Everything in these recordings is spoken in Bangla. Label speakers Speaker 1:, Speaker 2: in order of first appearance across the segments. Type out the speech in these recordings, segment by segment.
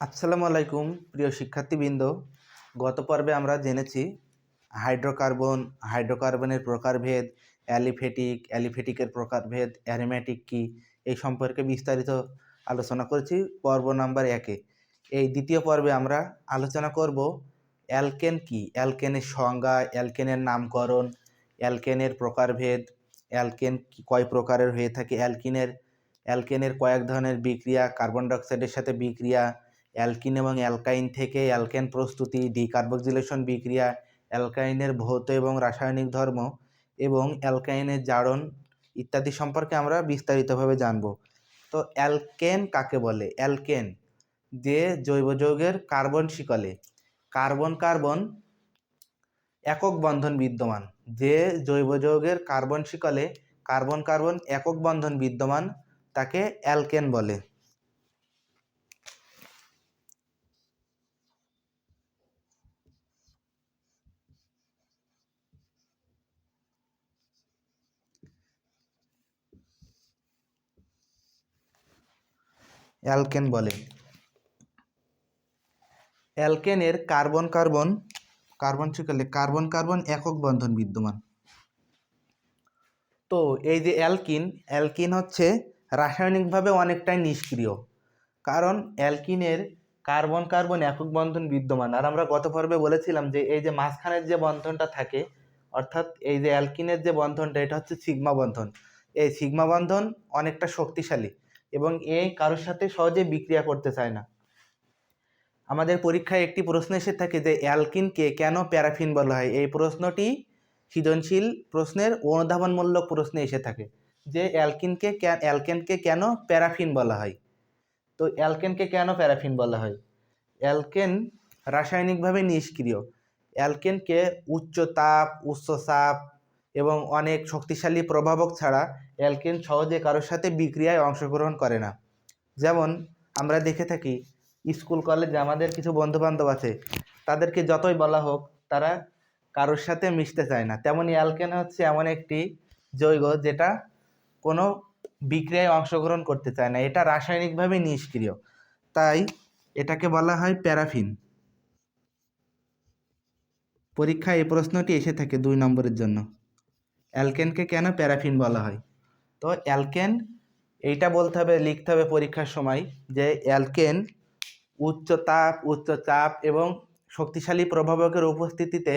Speaker 1: আসসালামু আলাইকুম, প্রিয় শিক্ষার্থীবৃন্দ। গত পর্বে আমরা জেনেছি হাইড্রোকার্বন, হাইড্রোকার্বনের প্রকারভেদ, অ্যালিফেটিক, অ্যালিফেটিকের প্রকারভেদ, অ্যারোম্যাটিক কি, এই সম্পর্কে বিস্তারিত আলোচনা করেছি পর্ব নাম্বার একে। এই দ্বিতীয় পর্বে আমরা আলোচনা করব অ্যালকেন কি, অ্যালকেনের সংজ্ঞা, অ্যালকেনের নামকরণ, অ্যালকেনের প্রকারভেদ, অ্যালকেন কয় প্রকারের হয়ে থাকে, অ্যালকিনের, অ্যালকেনের কয়েক ধরনের বিক্রিয়া, কার্বন ডাইঅক্সাইডের সাথে বিক্রিয়া অ্যালকিন এবং অ্যালকাইন থেকে অ্যালকেন প্রস্তুতি, ডিকার্বক্সিলেশন বিক্রিয়া, অ্যালকাইনের ভৌত এবং রাসায়নিক ধর্ম এবং অ্যালকাইনের জারণ ইত্যাদি সম্পর্কে আমরা বিস্তারিতভাবে জানব। তো অ্যালকেন কাকে বলে? অ্যালকেন যে জৈব যৌগের কার্বন শিকলে। কার্বন কার্বন একক বন্ধন বিদ্যমান। যে জৈব যৌগের কার্বন শিকলে কার্বন কার্বন একক বন্ধন বিদ্যমান তাকে অ্যালকেন বলে। অ্যালকেন বলে। অ্যালকেনের কার্বন কার্বন কার্বন শিকলে কার্বন কার্বন একক বন্ধন বিদ্যমান। তো এই যে অ্যালকিন অ্যালকিন হচ্ছে রাসায়নিকভাবে অনেকটাই নিষ্ক্রিয়। কারণ অ্যালকিনের কার্বন কার্বন একক বন্ধন বিদ্যমান। আর আমরা গত পর্বে বলেছিলাম যে এই যে মাঝখানের যে বন্ধনটা থাকে, অর্থাৎ এই যে অ্যালকিনের যে বন্ধনটা, এটা হচ্ছে সিগমা বন্ধন। এই সিগমা বন্ধন অনেকটা শক্তিশালী। এবং এ কারোর সাথে সহজে বিক্রিয়া করতে চায় না। আমাদের পরীক্ষায় একটি প্রশ্ন এসে থাকে যে, অ্যালকিনকে কেন প্যারাফিন বলা হয়? এই প্রশ্নটি সৃজনশীল প্রশ্নের অনুধাবনমূলক প্রশ্নে এসে থাকে যে, অ্যালকিনকে অ্যালকেনকে কেন প্যারাফিন বলা হয়? তো অ্যালকেনকে কেন প্যারাফিন বলা হয়? অ্যালকেন রাসায়নিকভাবে নিষ্ক্রিয়। অ্যালকেনকে উচ্চ তাপ, উচ্চ চাপ এবং অনেক শক্তিশালী প্রভাবক ছাড়া অ্যালকেন সহজে কারোর সাথে বিক্রিয়ায় অংশগ্রহণ করে না। যেমন, আমরা দেখে থাকি, স্কুল, কলেজে আমাদের কিছু বন্ধু বান্ধব আছে, তাদেরকে যতই বলা হোক, তারা কারোর সাথে মিশতে চায় না। তেমনই অ্যালকেন হচ্ছে এমন একটি যৌগ যেটা কোনো বিক্রিয়ায় অংশগ্রহণ করতে চায় না। এটা রাসায়নিকভাবে নিষ্ক্রিয়। তাই এটাকে বলা হয় প্যারাফিন। পরীক্ষায় এই প্রশ্নটি এসে থাকে দুই নম্বরের জন্য। অ্যালকেনকে কেন প্যারাফিন বলা হয়? তো অ্যালকেন, এইটা বলতে হবে, লিখতে হবে পরীক্ষার সময় যে অ্যালকেন উচ্চ তাপ, উচ্চ চাপ এবং শক্তিশালী প্রভাবকের উপস্থিতিতে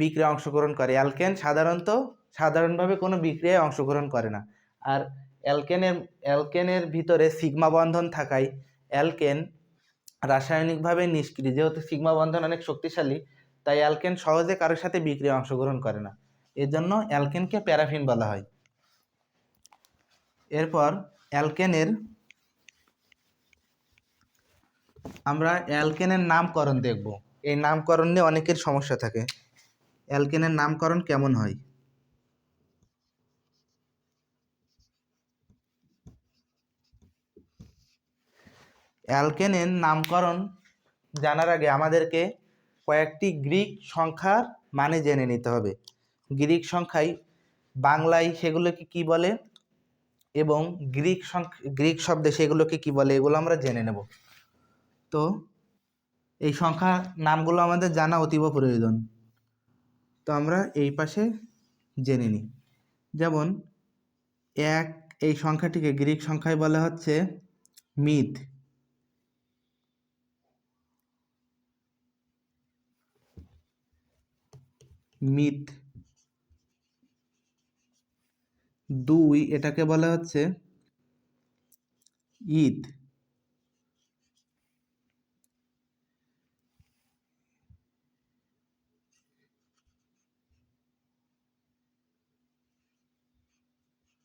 Speaker 1: বিক্রিয়া অংশগ্রহণ করে। অ্যালকেন সাধারণত, সাধারণভাবে কোনো বিক্রিয়ায় অংশগ্রহণ করে না। আর অ্যালকেনের অ্যালকেনের ভিতরে সিগমা বন্ধন থাকায় অ্যালকেন রাসায়নিকভাবে নিষ্ক্রিয়। যেহেতু সিগমা বন্ধন অনেক শক্তিশালী, তাই অ্যালকেন সহজে কারোর সাথে বিক্রিয়া অংশগ্রহণ করে না। এর জন্য অ্যালকেনকে প্যারাফিন বলা হয়। এরপর অ্যালকেনের আমরা অ্যালকেনের নামকরণ দেখব। এই নামকরণ নিয়ে অনেকের সমস্যা থাকে। অ্যালকেনের নামকরণ কেমন হয়? অ্যালকেনের নামকরণ জানার আগে আমাদেরকে কয়েকটি গ্রিক সংখ্যার মানে জেনে নিতে হবে। গ্রিক সংখ্যায় বাংলায় সেগুলোকে কি বলে? এবং গ্রিক সংখ্যা গ্রিক শব্দে সেগুলোকে কি বলে? এগুলো আমরা জেনে নেব। তো এই সংখ্যা নামগুলো আমাদের জানা অতীব প্রয়োজন। তো আমরা এই পাশে জেনে নিই। যেমন, এক, এই সংখ্যাটিকে গ্রিক সংখ্যায় বলা হচ্ছে মিথ। মিথ। দুই এটাকে বলা হচ্ছে ঈদ।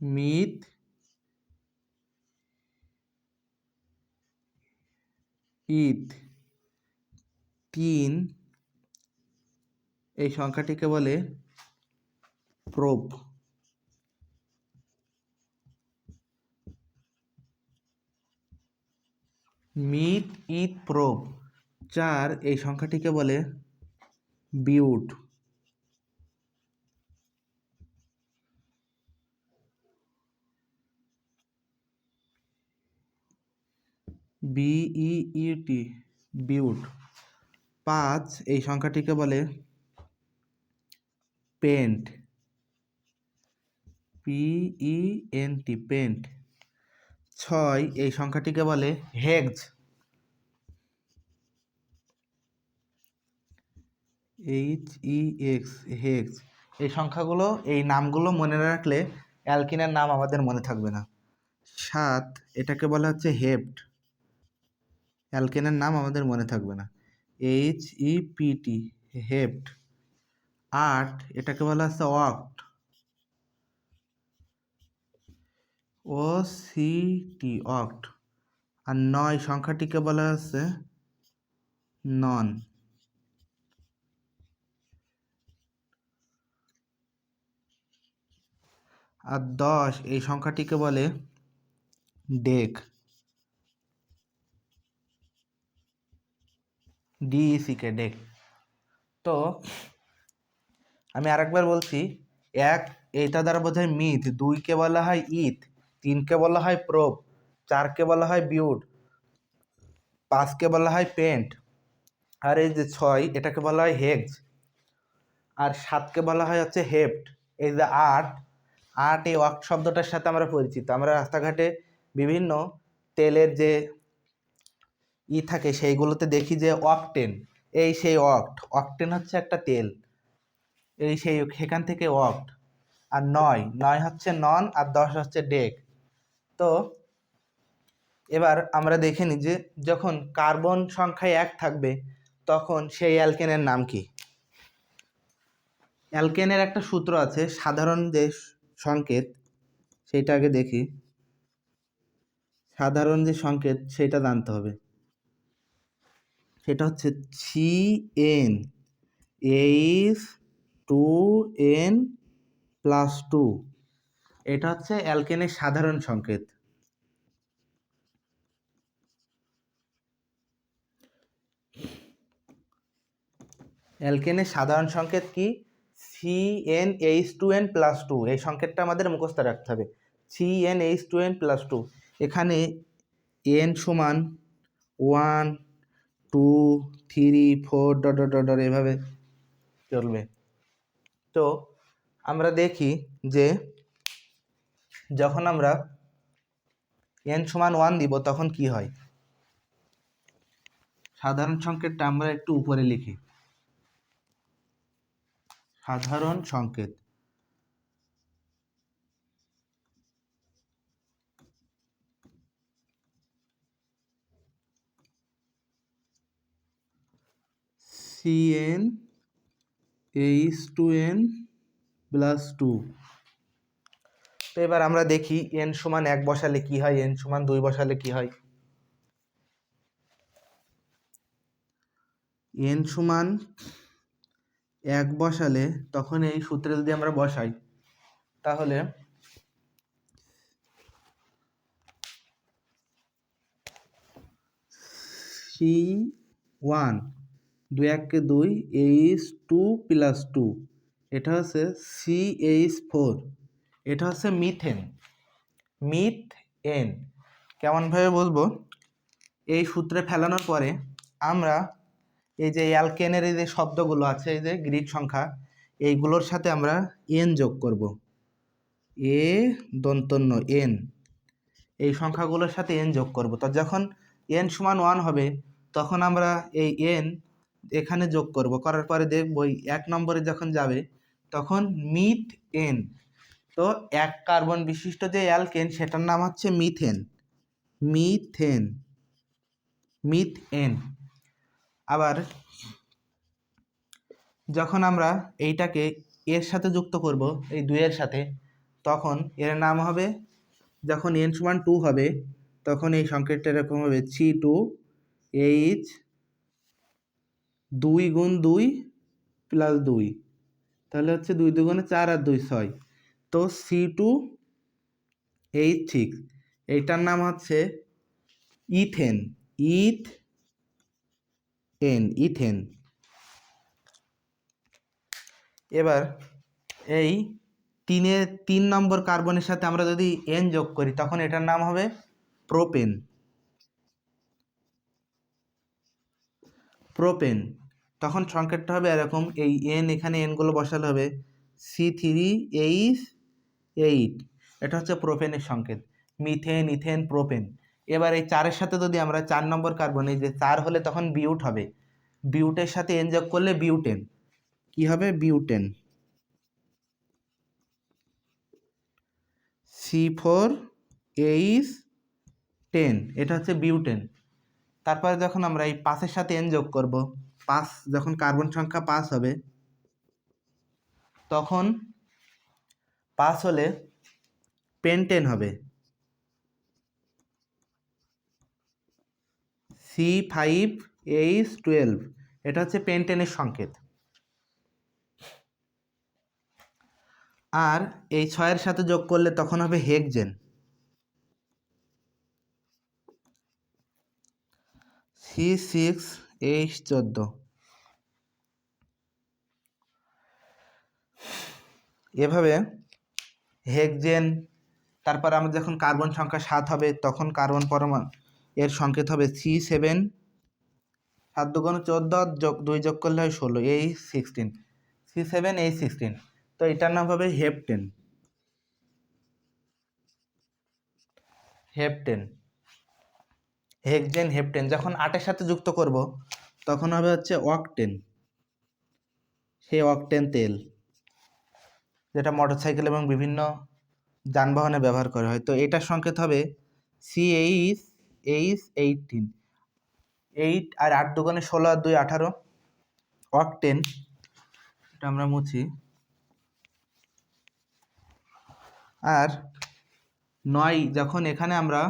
Speaker 1: মিথ ঈদ। তিন এই সংখ্যাটিকে বলে প্রোপ। মিট ঈদ প্রোপ চার, এই সংখ্যাটিকে বলে বিউট। বিইইটি, বিউট। পাঁচ, এই সংখ্যাটিকে বলে পেন্ট। পিইএনটি, পেন্ট। ছয়, এই সংখ্যাটিকে বলে hex H E X hex. এই সংখ্যাগুলো, এই নামগুলো মনে রাখলে অ্যালকিনের নাম আমাদের মনে থাকবে না। সাত, এটাকে বলা হচ্ছে হেপ্ট। অ্যালকেনের নাম আমাদের মনে থাকবে না। H E P T hept. আট, এটাকে বলা হচ্ছে অক্ট ও, সি, টি, অক্ট। আর নয়, সংখ্যাটিকে বলা হচ্ছে নন। আর দশ, এই সংখ্যাটিকে বলে ডেক। ডিইসিকে ডেক। তো, আমি আরেকবার বলছি, এক এইটা দ্বারা বোঝায় মিথ, দুইকে বলা হয় ইথ। তিনকে বলা হয় প্রোপ চারকে বলা হয় বিউড পাঁচকে বলা হয় পেন্ট আর এই যে ছয়, এটাকে বলা হয় হেগজ আর সাতকে বলা হয় হচ্ছে হেপ্ট এই যে আট আট এই অক্ট শব্দটার সাথে আমরা পরিচিত। আমরা রাস্তাঘাটে বিভিন্ন তেলের যে ই থাকে, সেইগুলোতে দেখি যে অকটেন এই সেই অক্ট অকটেন হচ্ছে একটা তেল, এই সেই, সেখান থেকে অক্ট আর নয় নয় হচ্ছে নন আর দশ হচ্ছে ডেক তো এবার আমরা দেখে নিই যে যখন কার্বন সংখ্যায় এক থাকবে, তখন সেই অ্যালকেনের নাম কি? অ্যালকেনের একটা সূত্র আছে, সাধারণ যে সংকেত সেটা আগে দেখি। সাধারণ যে সংকেত সেটা জানতে হবে। সেটা হচ্ছে C N H two N plus two এটা হচ্ছে অ্যালকেনের সাধারণ সংকেত। অ্যালকেনের সাধারণ সংকেত কি? C N H two N plus two এই সংকেতটা আমাদের মুখস্থ রাখতে হবে। C N H two N plus two এখানে এন সমান one two three four dot dot dot এভাবে চলবে। তো আমরা দেখি যে যখন আমরা এন সমান ওয়ান দিব, তখন কি হয়? সাধারণ সংকেতটা আমরা একটু উপরে লিখি। সাধারণ সংকেত। C N H two N plus two তো এবার আমরা দেখি এন সমান এক বসালে কি হয় এন সমান দুই বসালে কি হয়? এন সমান এক বসালে তখন এই সূত্রে যদি আমরা বসাই, তাহলে সি ওয়ান দুই এককে দুই এইচ টু প্লাস টু এটা হচ্ছে সি এইচ ফোর এটা হচ্ছে মিথেন মিথ এন কেমনভাবে বলব? এই সূত্রে ফেলানোর পরে আমরা এই যে অ্যালকেনের এই যে শব্দগুলো আছে, এই যে গ্রিক সংখ্যা, এইগুলোর সাথে আমরা এন যোগ করব। এ দন্তন্য এন এই সংখ্যাগুলোর সাথে এন যোগ করব। তো যখন এন সমান ওয়ান হবে, তখন আমরা এই এন এখানে যোগ করব। করার পরে দেখব এক নম্বরে যখন যাবে, তখন মিথ এন তো এক কার্বন বিশিষ্ট যে অ্যালকেন, সেটার নাম হচ্ছে মিথেন। মিথেন। মিথ এন আবার যখন আমরা এইটাকে এর সাথে যুক্ত করব, এই দুইয়ের সাথে, তখন এর নাম হবে, যখন এন সমান টু হবে, তখন এই সংকেতটা এরকম হবে সি টু এইচ দুই গুণ দুই প্লাস দুই। তাহলে হচ্ছে দুই দুগুণে চার আর দুই ছয়। তো সি টু এইচ সিক্স এইটার নাম হচ্ছে ইথেন ইথ এন ইথেন। এবার এই তিনে, তিন নম্বর কার্বনের সাথে আমরা যদি এন যোগ করি, তখন এটার নাম হবে প্রোপেন। প্রোপেন, তখন সংকেতটা হবে এরকম, এই এন এখানে এনগুলো বসালে হবে সি থ্রি এইচ এইট এটা হচ্ছে প্রোপেনের সংকেত। মিথেন ইথেন প্রোপেন এবার এই চারের সাথে যদি আমরা চার নম্বর কার্বন এই যে চার হলে তখন বিউট হবে। বিউটের সাথে এন যোগ করলে বিউটেন কি হবে? Butane C four H ten এটা হচ্ছে বিউটেন তারপরে যখন আমরা এই পাঁচের সাথে এন যোগ করব, পাঁচ, যখন কার্বন সংখ্যা পাঁচ হবে, তখন পাঁচ হলে পেন্টেন হবে। সি ফাইভ এইচ টুয়েলভ এটা হচ্ছে পেন্টেনের সংকেত। আর এই ছয়ের সাথে যোগ করলে তখন হবে হেক্সেন সি সিক্স এইচ চোদ্দ। এভাবে হেক্সেন, তারপর আমাদের যখন কার্বন সংখ্যা সাত হবে, তখন কার্বন পরমাণু, এর সংকেত হবে সি সেভেন সাত দুগুণ চোদ্দ, যোগ দুই যোগ করলে হয় ষোলো, এই সিক্সটিন সি সেভেন, এই সিক্সটিন তো এটার নাম হবে হেপটেন। হেপটেন, হেক্সেন, হেপটেন, যখন আটের সাথে যুক্ত করব, তখন হবে হচ্ছে অকটেন, সেই অকটেন তেল। যেটা মোটরসাইকেল এবং বিভিন্ন যানবাহনে ব্যবহার করা হয়। তো এটার সংকেত হবে C H H eighteen eight আর আট দোকানে ষোলো আর দুই আঠারো। অকটেন এটা আমরা মুছি। আর নয়, যখন এখানে আমরা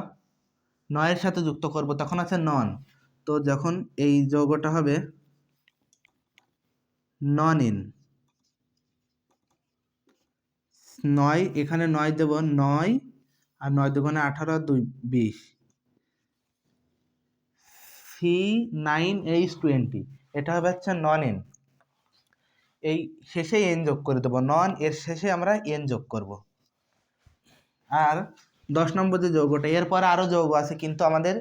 Speaker 1: নয়ের সাথে যুক্ত করব, তখন আছে নন তো যখন এই যৌগটা হবে নন ইন নয়, এখানে নয় দেব নয় আর নয় দুগুণে আঠারো আর দুই, বিশ। সি নাইন এইচ টোয়েন্টি, এটা হবে হচ্ছে নন এন। এই শেষে এন যোগ করে দেবো, নন এর শেষে আমরা এন যোগ করব। আর দশ নম্বর যে যৌগটা, এরপর আরও যৌগ আছে, কিন্তু আমাদের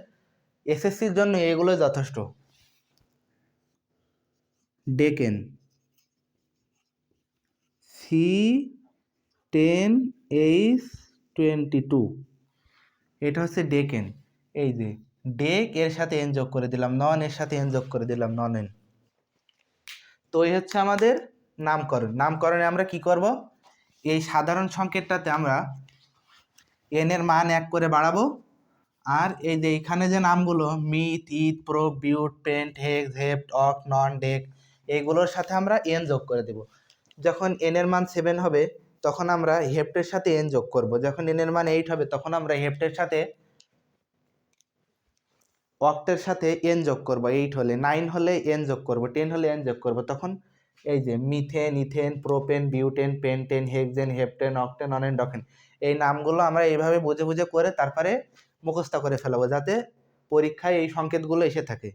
Speaker 1: এসএসসির জন্য এগুলো যথেষ্ট। Decane. C ten H twenty two. এটা হচ্ছে ডেকেন। এই যে, ডেক এর সাথে এন যোগ করে দিলাম, নন এর সাথে এন যোগ করে দিলাম, নন এন তো এই হচ্ছে আমাদের নামকরণ। নামকরণে আমরা কি করব? এই সাধারণ সংকেতটাতে আমরা এন এর মান এক করে বাড়াবো। আর এই যে এইখানে যে নামগুলো, meth, eth prop but pent, hex, hept, oct, non, dec এইগুলোর সাথে আমরা এন যোগ করে দেব। যখন এন এর মান সেভেন হবে তখন আমরা হেপ্টের সাথে এন যোগ করব। যখন এন এর মান এইট হবে, তখন আমরা হেপ্টের সাথে অক্টের সাথে এন যোগ করব। এইট হলে নাইন হলে এন যোগ করব টেন হলে এন যোগ করব। তখন এই যে methane ethane propane butane pentane hexane heptane octane nonane decane এই নামগুলো আমরা এইভাবে বুঝে বুঝে করে তারপরে মুখস্থ করে ফেলাবো, যাতে পরীক্ষায় এই সংকেতগুলো এসে থাকে।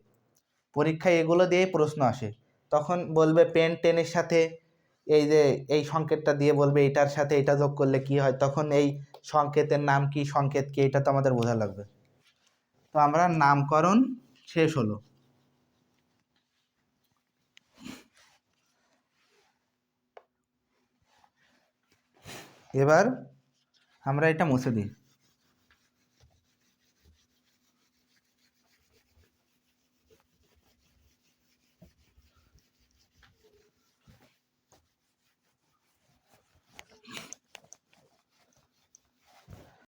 Speaker 1: পরীক্ষায় এগুলো দিয়েই প্রশ্ন আসে। তখন বলবে পেন টেনের সাথে এই যে, এই সংকেতটা দিয়ে বলবে, এটার সাথে এটা যোগ করলে কি হয়? তখন এই সংকেতের নাম কি, সংকেত কি, এটা তো আমাদের বোঝা লাগবে। তো আমরা নামকরণ শেষ হলো। এবার আমরা এটা মুছে দিই।